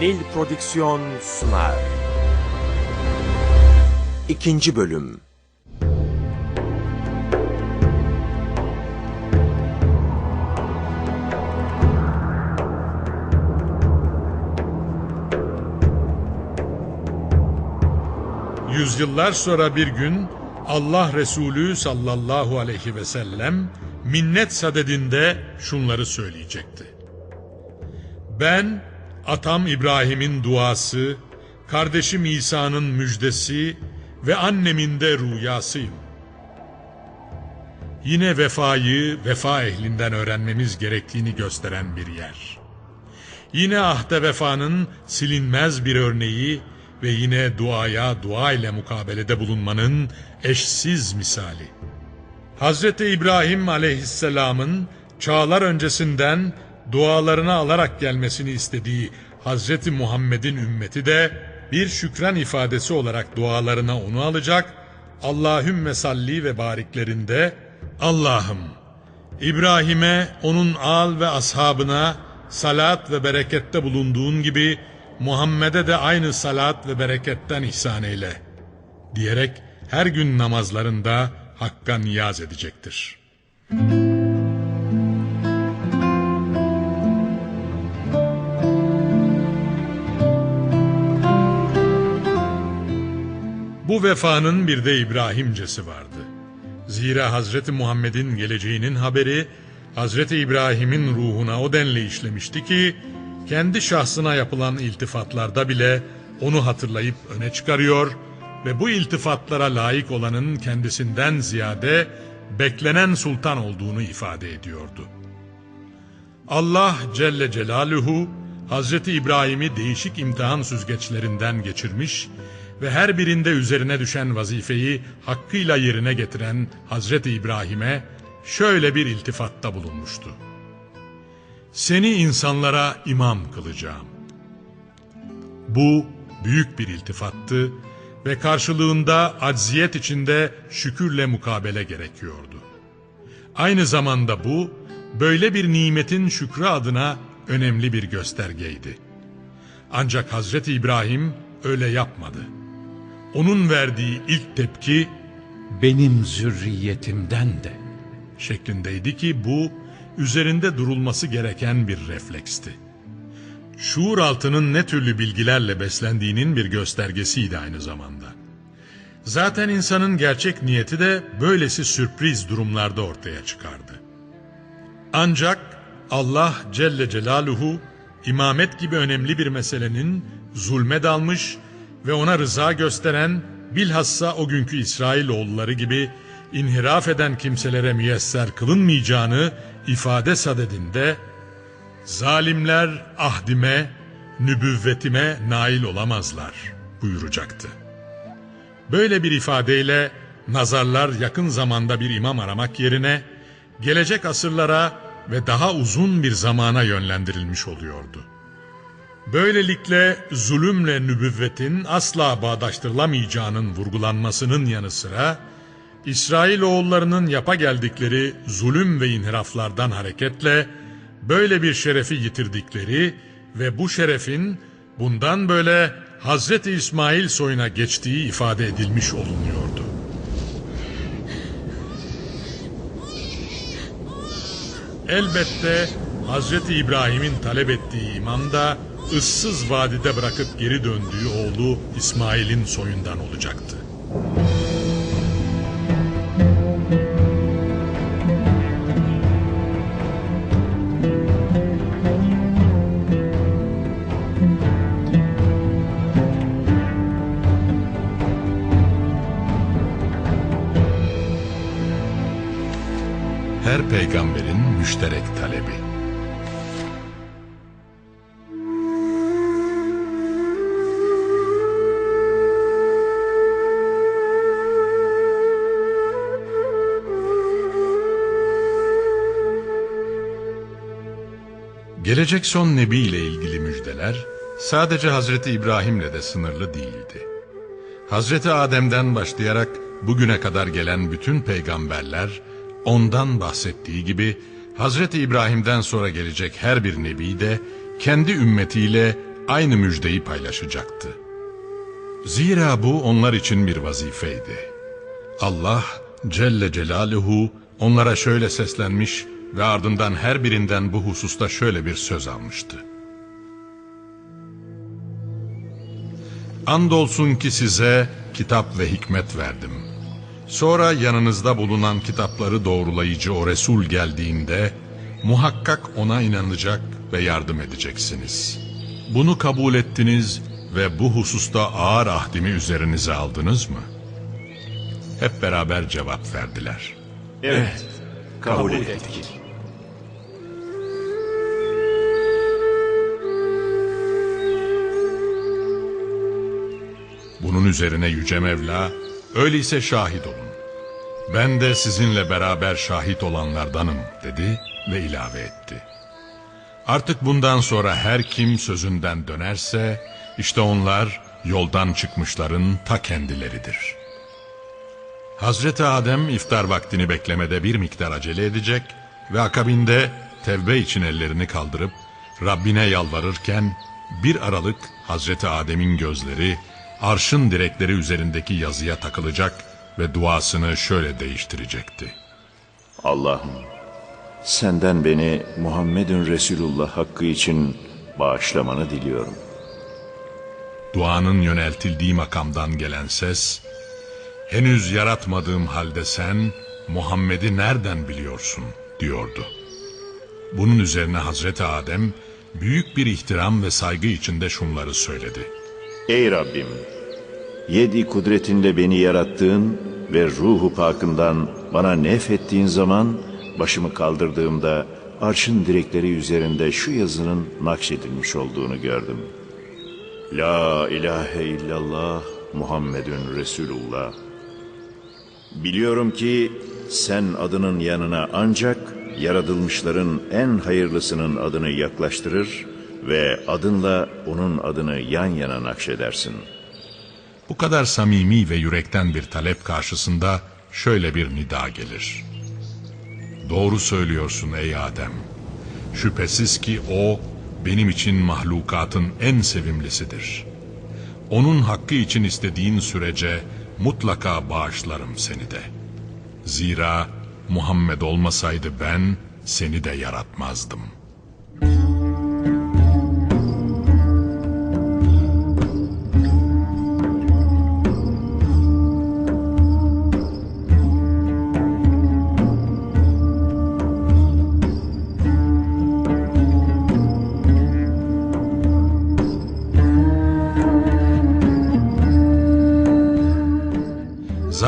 Nil Prodüksiyon sunar. İkinci bölüm. Yüzyıllar sonra bir gün Allah Resulü sallallahu aleyhi ve sellem minnet sadedinde şunları söyleyecekti. Ben atam İbrahim'in duası, kardeşim İsa'nın müjdesi ve annemin de rüyasıyım. Yine vefayı vefa ehlinden öğrenmemiz gerektiğini gösteren bir yer. Yine ahde vefanın silinmez bir örneği ve yine duaya dua ile mukabelede bulunmanın eşsiz misali. Hazreti İbrahim aleyhisselamın çağlar öncesinden dualarını alarak gelmesini istediği Hazreti Muhammed'in ümmeti de bir şükran ifadesi olarak dualarına onu alacak, Allahümme salli ve bariklerinde Allah'ım İbrahim'e, onun al ve ashabına salat ve berekette bulunduğun gibi Muhammed'e de aynı salat ve bereketten ihsan eyle diyerek her gün namazlarında Hakk'a niyaz edecektir. Bu vefanın bir de İbrahimcesi vardı. Zira Hazreti Muhammed'in geleceğinin haberi Hazreti İbrahim'in ruhuna o denli işlemişti ki kendi şahsına yapılan iltifatlarda bile onu hatırlayıp öne çıkarıyor ve bu iltifatlara layık olanın kendisinden ziyade beklenen sultan olduğunu ifade ediyordu. Allah Celle Celaluhu Hazreti İbrahim'i değişik imtihan süzgeçlerinden geçirmiş ve her birinde üzerine düşen vazifeyi hakkıyla yerine getiren Hazreti İbrahim'e şöyle bir iltifatta bulunmuştu. Seni insanlara imam kılacağım. Bu büyük bir iltifattı ve karşılığında acziyet içinde şükürle mukabele gerekiyordu. Aynı zamanda bu, böyle bir nimetin şükrü adına önemli bir göstergeydi. Ancak Hazreti İbrahim öyle yapmadı. Onun verdiği ilk tepki benim zürriyetimden de. şeklindeydi ki bu üzerinde durulması gereken bir refleksti. Şuur altının ne türlü bilgilerle beslendiğinin bir göstergesiydi aynı zamanda. Zaten insanın gerçek niyeti de böylesi sürpriz durumlarda ortaya çıkardı. Ancak Allah Celle Celaluhu imamet gibi önemli bir meselenin zulme dalmış ve ona rıza gösteren bilhassa o günkü İsrailoğulları gibi inhiraf eden kimselere müyesser kılınmayacağını ifade sadedinde zalimler ahdime, nübüvvetime nail olamazlar buyuracaktı. Böyle bir ifadeyle nazarlar yakın zamanda bir imam aramak yerine gelecek asırlara ve daha uzun bir zamana yönlendirilmiş oluyordu. Böylelikle zulümle nübüvvetin asla bağdaştırılamayacağının vurgulanmasının yanı sıra, İsrailoğullarının yapa geldikleri zulüm ve inhiraflardan hareketle böyle bir şerefi yitirdikleri ve bu şerefin bundan böyle Hazreti İsmail soyuna geçtiği ifade edilmiş olunuyordu. Elbette Hazreti İbrahim'in talep ettiği imam da ıssız vadide bırakıp geri döndüğü oğlu İsmail'in soyundan olacaktı. Her peygamberin müşterek talebi. Gelecek son nebi ile ilgili müjdeler sadece Hazreti İbrahim'le de sınırlı değildi. Hazreti Adem'den başlayarak bugüne kadar gelen bütün peygamberler ondan bahsettiği gibi Hazreti İbrahim'den sonra gelecek her bir nebi de kendi ümmetiyle aynı müjdeyi paylaşacaktı. Zira bu onlar için bir vazifeydi. Allah Celle Celaluhu onlara şöyle seslenmiş ve ardından her birinden bu hususta şöyle bir söz almıştı. Andolsun ki size kitap ve hikmet verdim. Sonra yanınızda bulunan kitapları doğrulayıcı o Resul geldiğinde muhakkak ona inanacak ve yardım edeceksiniz. Bunu kabul ettiniz ve bu hususta ağır ahdimi üzerinize aldınız mı? Hep beraber cevap verdiler. Evet, kabul ettik. Bunun üzerine Yüce Mevla, öyleyse şahit olun. Ben de sizinle beraber şahit olanlardanım dedi ve ilave etti. Artık bundan sonra her kim sözünden dönerse, işte onlar yoldan çıkmışların ta kendileridir. Hazreti Adem iftar vaktini beklemede bir miktar acele edecek ve akabinde tevbe için ellerini kaldırıp Rabbine yalvarırken bir aralık Hazreti Adem'in gözleri arşın direkleri üzerindeki yazıya takılacak ve duasını şöyle değiştirecekti. Allah'ım, senden beni Muhammedun Resulullah hakkı için bağışlamanı diliyorum. Duanın yöneltildiği makamdan gelen ses, henüz yaratmadığım halde sen Muhammed'i nereden biliyorsun diyordu. Bunun üzerine Hazreti Adem büyük bir ihtiram ve saygı içinde şunları söyledi. Ey Rabbim, yedi kudretinle beni yarattığın ve ruhu pakından bana nefettiğin zaman başımı kaldırdığımda arşın direkleri üzerinde şu yazının nakşedilmiş olduğunu gördüm. La ilahe illallah Muhammedun Resulullah. Biliyorum ki sen adının yanına ancak yaratılmışların en hayırlısının adını yaklaştırır ve adınla onun adını yan yana nakşedersin. Bu kadar samimi ve yürekten bir talep karşısında şöyle bir nida gelir. Doğru söylüyorsun ey Adem. Şüphesiz ki o benim için mahlukatın en sevimlisidir. Onun hakkı için istediğin sürece mutlaka bağışlarım seni de. Zira Muhammed olmasaydı ben seni de yaratmazdım.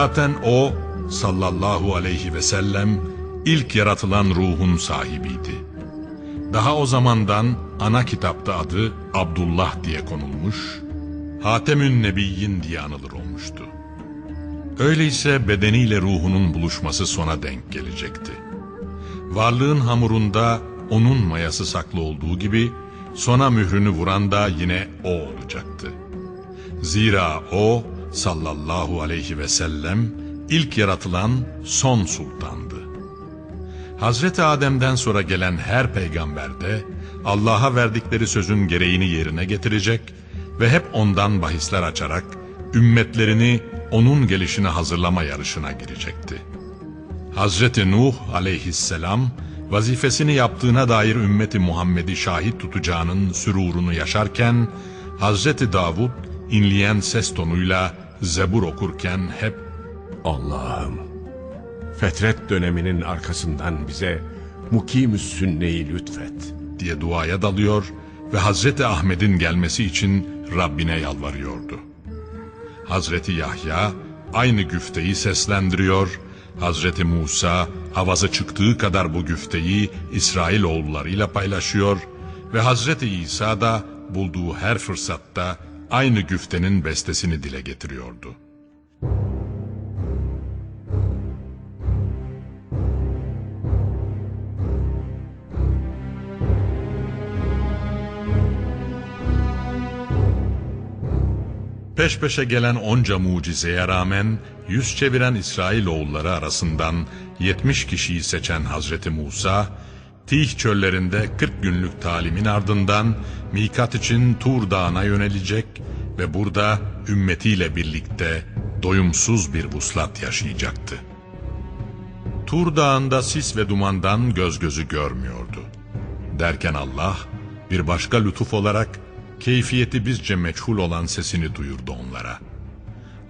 Zaten o sallallahu aleyhi ve sellem ilk yaratılan ruhun sahibiydi. Daha o zamandan ana kitapta adı Abdullah diye konulmuş, Hatemün Nebiyyin diye anılır olmuştu. Öyleyse bedeniyle ruhunun buluşması sona denk gelecekti. Varlığın hamurunda onun mayası saklı olduğu gibi sona mührünü vuran da yine o olacaktı. Zira o sallallahu aleyhi ve sellem ilk yaratılan son sultandı. Hazreti Adem'den sonra gelen her peygamber de Allah'a verdikleri sözün gereğini yerine getirecek ve hep ondan bahisler açarak ümmetlerini onun gelişine hazırlama yarışına girecekti. Hazreti Nuh aleyhisselam vazifesini yaptığına dair ümmeti Muhammed'i şahit tutacağının sürurunu yaşarken Hazreti Davud inleyen ses tonuyla Zebur okurken hep Allah'ım, fetret döneminin arkasından bize mukim sünneyi lütfet. diye duaya dalıyor ve Hazreti Ahmet'in gelmesi için Rabbine yalvarıyordu. Hazreti Yahya aynı güfteyi seslendiriyor, Hazreti Musa avazı çıktığı kadar bu güfteyi İsrailoğullarıyla paylaşıyor ve Hazreti İsa da bulduğu her fırsatta aynı güftenin bestesini dile getiriyordu. Peş peşe gelen onca mucizeye rağmen yüz çeviren İsrailoğulları arasından 70 kişiyi seçen Hazreti Musa, Tih çöllerinde 40 günlük talimin ardından Mikat için Tur Dağı'na yönelecek ve burada ümmetiyle birlikte doyumsuz bir vuslat yaşayacaktı. Tur Dağı'nda sis ve dumandan göz gözü görmüyordu. Derken Allah bir başka lütuf olarak keyfiyeti bizce meçhul olan sesini duyurdu onlara.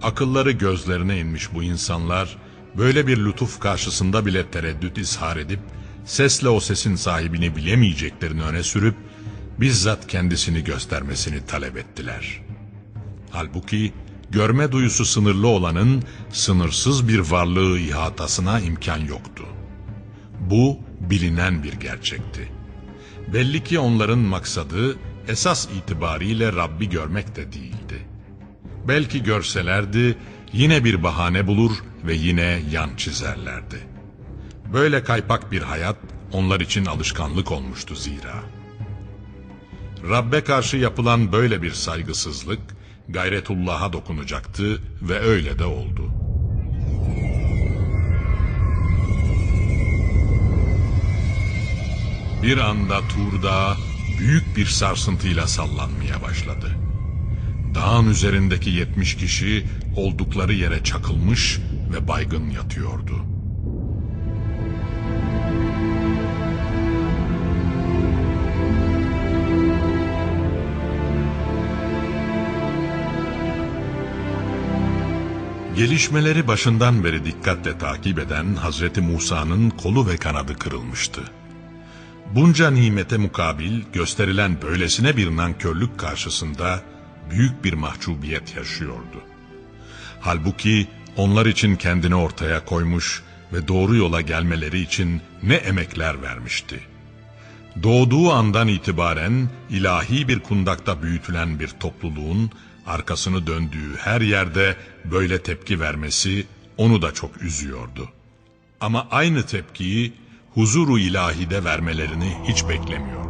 Akılları gözlerine inmiş bu insanlar böyle bir lütuf karşısında bile tereddüt ishar edip sesle o sesin sahibini bilemeyeceklerini öne sürüp bizzat kendisini göstermesini talep ettiler. Halbuki görme duyusu sınırlı olanın sınırsız bir varlığı ihatasına imkan yoktu. Bu bilinen bir gerçekti. Belli ki onların maksadı esas itibariyle Rabbi görmek de değildi. Belki görselerdi yine bir bahane bulur ve yine yan çizerlerdi. Böyle kaypak bir hayat onlar için alışkanlık olmuştu zira. Rabbe karşı yapılan böyle bir saygısızlık gayretullah'a dokunacaktı ve öyle de oldu. Bir anda Tur Dağı büyük bir sarsıntıyla sallanmaya başladı. Dağın üzerindeki yetmiş kişi oldukları yere çakılmış ve baygın yatıyordu. Gelişmeleri başından beri dikkatle takip eden Hazreti Musa'nın kolu ve kanadı kırılmıştı. Bunca nimete mukabil gösterilen böylesine bir nankörlük karşısında büyük bir mahcubiyet yaşıyordu. Halbuki onlar için kendini ortaya koymuş ve doğru yola gelmeleri için ne emekler vermişti. Doğduğu andan itibaren ilahi bir kundakta büyütülen bir topluluğun arkasını döndüğü her yerde böyle tepki vermesi onu da çok üzüyordu. Ama aynı tepkiyi huzuru ilahide vermelerini hiç beklemiyordu.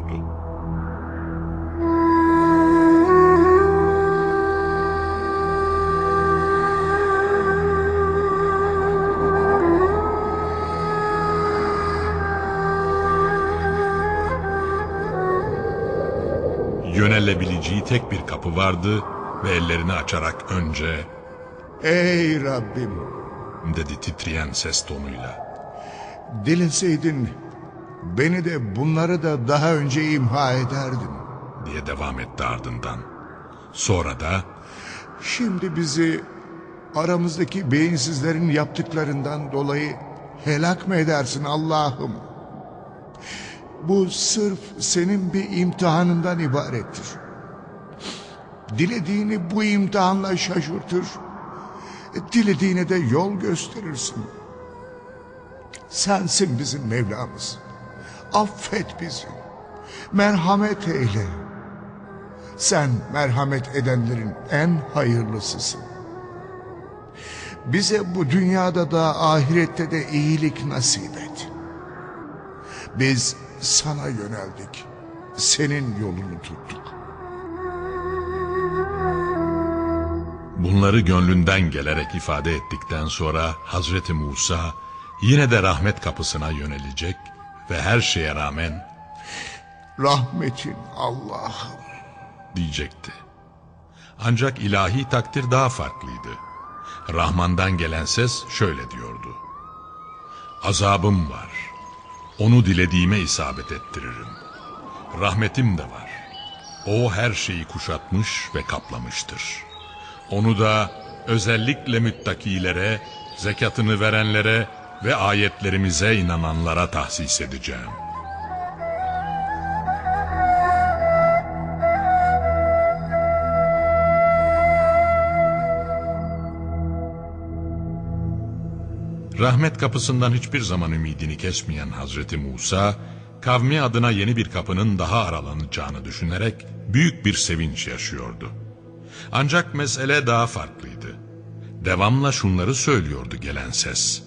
Yönelebileceği tek bir kapı vardı ve ellerini açarak önce Ey Rabbim dedi titreyen ses tonuyla. dileseydin beni de bunları da daha önce imha ederdin. diye devam etti ardından. Sonra da Şimdi bizi aramızdaki beyinsizlerin yaptıklarından dolayı helak mı edersin Allah'ım? Bu sırf senin bir imtihanından ibarettir. Dilediğini bu imtihanla şaşırtır. Dilediğine de yol gösterirsin. Sensin bizim Mevlamız. Affet bizi. Merhamet eyle. Sen merhamet edenlerin en hayırlısısın. Bize bu dünyada da ahirette de iyilik nasip et. Biz sana yöneldik. Senin yolunu tuttuk. Bunları gönlünden gelerek ifade ettikten sonra Hazreti Musa yine de rahmet kapısına yönelecek ve her şeye rağmen Rahmetin Allah'ım. diyecekti. Ancak ilahi takdir daha farklıydı. Rahman'dan gelen ses şöyle diyordu. Azabım var. Onu dilediğime isabet ettiririm. Rahmetim de var. O her şeyi kuşatmış ve kaplamıştır. Onu da özellikle müttakilere, zekatını verenlere ve ayetlerimize inananlara tahsis edeceğim. Rahmet kapısından hiçbir zaman ümidini kesmeyen Hazreti Musa, kavmi adına yeni bir kapının daha aralanacağını düşünerek büyük bir sevinç yaşıyordu. Ancak mesele daha farklıydı. Devamla şunları söylüyordu gelen ses.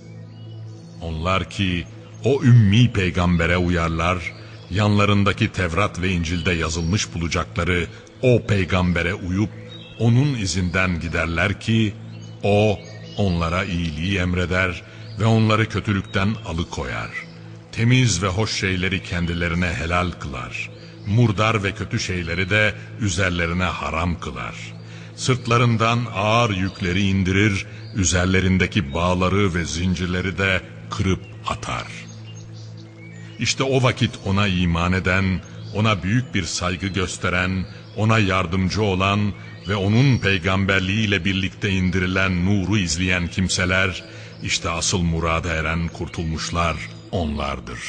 Onlar ki o ümmi peygambere uyarlar, yanlarındaki Tevrat ve İncil'de yazılmış bulacakları o peygambere uyup onun izinden giderler ki o onlara iyiliği emreder ve onları kötülükten alıkoyar. temiz ve hoş şeyleri kendilerine helal kılar. Murdar ve kötü şeyleri de üzerlerine haram kılar. Sırtlarından ağır yükleri indirir, üzerlerindeki bağları ve zincirleri de kırıp atar. İşte o vakit ona iman eden, ona büyük bir saygı gösteren, ona yardımcı olan ve onun peygamberliğiyle birlikte indirilen nuru izleyen kimseler, işte asıl murada eren kurtulmuşlar onlardır.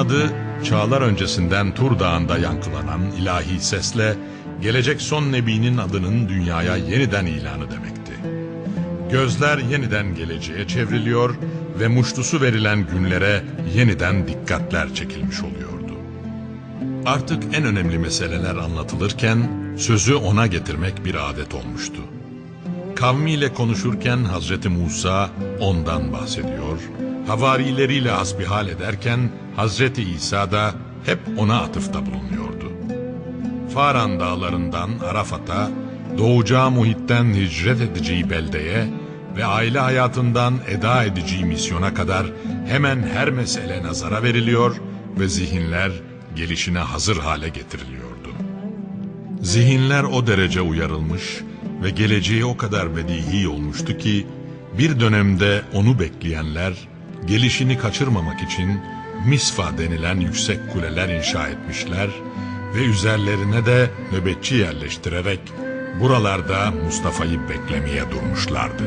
Adı çağlar öncesinden Tur Dağı'nda yankılanan ilahi sesle gelecek son nebinin adının dünyaya yeniden ilanı demekti. Gözler yeniden geleceğe çevriliyor ve muştusu verilen günlere yeniden dikkatler çekilmiş oluyordu. Artık en önemli meseleler anlatılırken sözü ona getirmek bir adet olmuştu. Kavmiyle konuşurken Hazreti Musa ondan bahsediyor, havarileriyle hasbihal ederken Hazreti İsa da hep ona atıfta bulunuyordu. Faran dağlarından Arafat'a, doğacağı muhitten hicret edeceği beldeye ve aile hayatından eda edeceği misyona kadar hemen her mesele nazara veriliyor ve zihinler gelişine hazır hale getiriliyordu. Zihinler o derece uyarılmış ve geleceği o kadar bedihi olmuştu ki bir dönemde onu bekleyenler gelişini kaçırmamak için misfa denilen yüksek kuleler inşa etmişler ve üzerlerine de nöbetçi yerleştirerek buralarda Mustafa'yı beklemeye durmuşlardı.